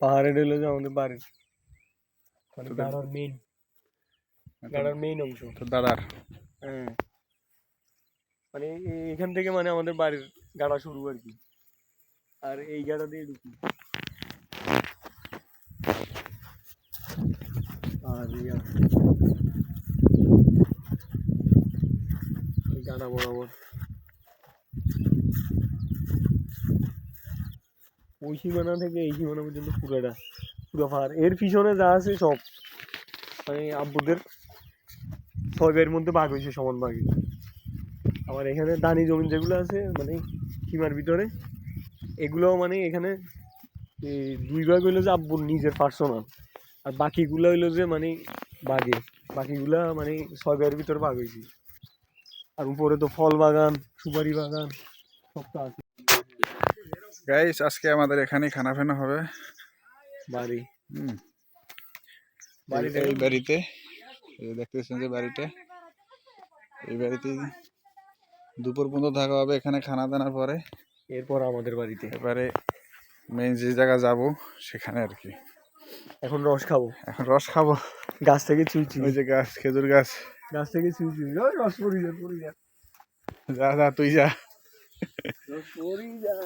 পাহাড়ে হলো যে আমাদের বাড়ির। মানে গাড়ার মেইন গাড়ার মেইন অংশ। তো দাদার। হ্যাঁ। মানে এখান থেকে মানে আমাদের বাড়ির গাড়া শুরু আর কি। আর এই গাড়া দিয়ে ঢুকি। আর গাড়া বরাবর। ওই সীমানা থেকে এই সীমানা পর্যন্ত পুরোটা। পুরো পাহাড়। এর পিছনে যা আছে সব। মানে আব্বুদের ছয় মধ্যে ভাগ হয়েছে, সমান ভাগে। আমার এখানে দানি জমি যেগুলো আছে মানে সীমার ভিতরে এগুলো মানে এখানে দুই ভাগ হইল যে আব্বুর নিজের পার্সোনাল আর বাকিগুলো হইল যে মানে বাগে। বাকিগুলা মানে ভাইয়ের ভিতরে ভাগ হয়েছে। আর উপরে তো ফল বাগান, সুপারি বাগান, সব তো আছে। গাইস আজকে আমাদের এখানে খানা ফেনা হবে। বাড়ি। হুম। বাড়িতে এই বাড়িতে দেখতেছেন যে বাড়িটা। এই বাড়িতে দুপুর পর্যন্ত থাকা হবে এখানে খানা দানার পরে। এরপর আমাদের বাড়িতে। এবারে মেইন যে জায়গা যাব সেখানে আর কি। এখন রস খাব। এখন রস খাব। গাছ থেকে চুই চুই। ওই যে গাছ খেজুর গাছ। গাছ থেকে চুই চুই। ওই রস পড়ি যা পড়ি যা যা যা তুই যা। রস পড়ি যা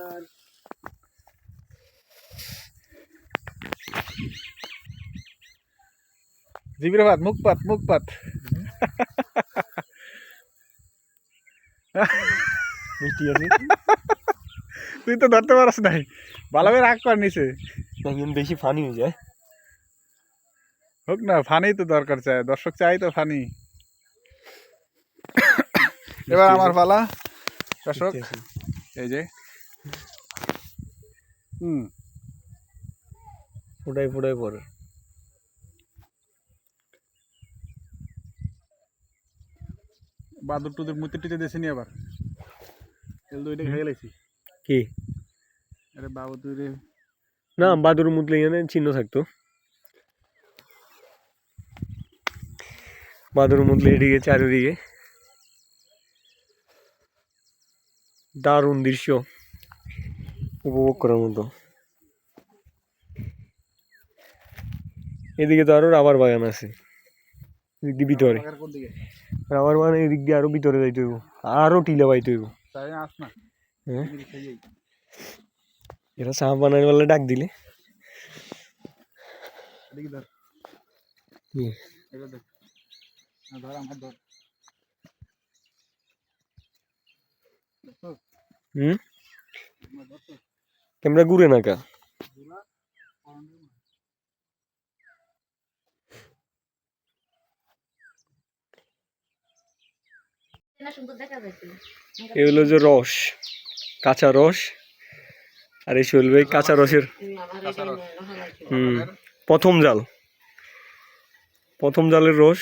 জিবির পাত মুখ পাত মুখ পাত মিষ্টি আছে। তুই তো ধরতে পারস নাই। ভালোভাবে রাগ কর নিচে। একদম বেশি ফানি হয়ে যায়। হোক না ফানি তো দরকার চায় দর্শক চাই তো ফানি এবার আমার পালা। দর্শক এই যে। হুম। ফোটাই ফোটাই পরে। বাদুর টুদের মুতে টুতে দেশে নি আবার? এল দুইটা খেয়ে লাইছি। কি? আরে বাবু তুই রে না বাদুর মুতলে এখানে চিহ্ন থাকতো। বাদুর মুতলে এদিকে চারিদিকে। দারুণ দৃশ্য। উপভোগ করার মতো। এদিকে তো আরও রাবার বাগান আছে। এদিক দিয়ে ভিতরে। রাবার বাগান এদিক দিয়ে আরও ভিতরে যাইতে হইব। আরও টিলা পাইতে হইব। হ্যাঁ। এরা চা বানানোর বেলা ডাক দিলে। হুম? ক্যামেরা ঘুরে না কা? না সুন্দর দেখা যাচ্ছে এ হলো যে রস কাঁচা রস। আর এই শৈল ভাই কাঁচা রসের হুম প্রথম জাল। প্রথম জালের রস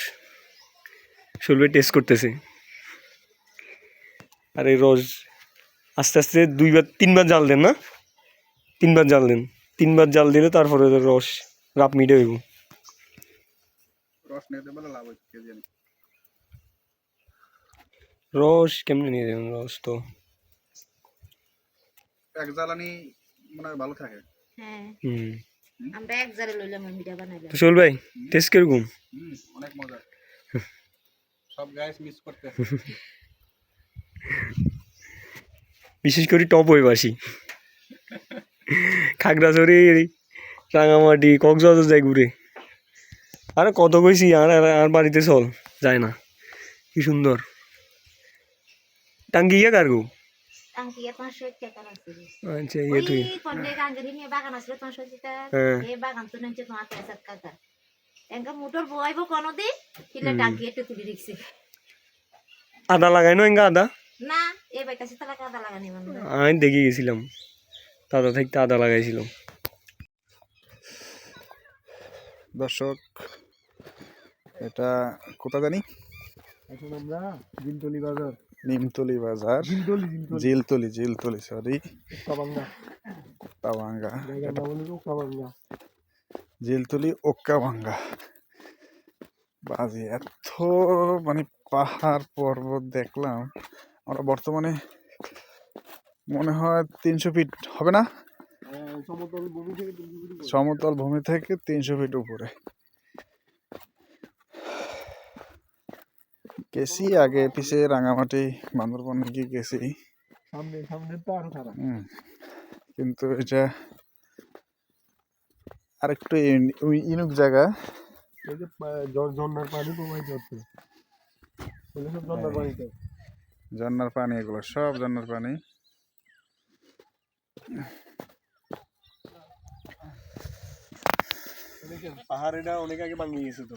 শৈল ভাই টেস্ট করতেছে। আর এই রস আস্তে আস্তে দুইবার তিনবার জাল দেন না? তিনবার জাল দেন। তিনবার জাল দিলে তারপরে রস রাপ মিটে হইব। রস নিতে বলে লাভ হচ্ছে কে জানে? রস কেমনে নিয়ে যাবেন রস তো? এক জ্বালানি মনে হয় ভালো থাকে। হ্যাঁ। হুম। আমরা এক জারে লইলাম মিঠা বানাইলাম। ভাই টেস্ট কীরকম হুম অনেক মজা। সব গাইস মিস করতে। বিশেষ করে টপ হয়ে বাসি খাগড়াছড়ি রাঙামাটি কক্সবাজার যাই ঘুরে। আরে কত কইছি আর- আর বাড়িতে চল যায় না। কি সুন্দর। টাঙ্গি ইয়া কারগো আচ্ছা ইয়ে তুই। হ্যাঁ। আদা লাগাই না এঙ্গা আদা? আমি দেখে গেছিলাম। দাদা থাকতে আদা লাগাইছিল দর্শক এটা কোথা জানি এখন আমরা জিলতলি বাজার। নিমতলি বাজার। জিলতলি জিলতলি। সরি কাবাঙ্গা জিলতলি ওক্কাভাঙ্গা বাজে এত মানে পাহাড় পর্বত দেখলাম। আমরা বর্তমানে মনে হয় তিনশো ফিট হবে না? হ্যাঁ সমতল ভূমি থেকে তিনশো ফিট উপরে। সমতল ভূমি থেকে তিনশো ফিট উপরে গেছি আগে পিছে রাঙামাটি বান্দরবন গিয়ে গেছি। সামনে সামনে তো আরও খারাপ। কিন্তু এটা আরেকটু ইউনিক জায়গা। এই যে ঝর্ণার পানি প্রবাহিত হচ্ছে এগুলো সব ঝর্ণার। ঝর্ণার পানি এগুলো সব ঝর্ণার পানি। পাহাড় এটা অনেক আগে ভাঙিয়ে গেছে তো।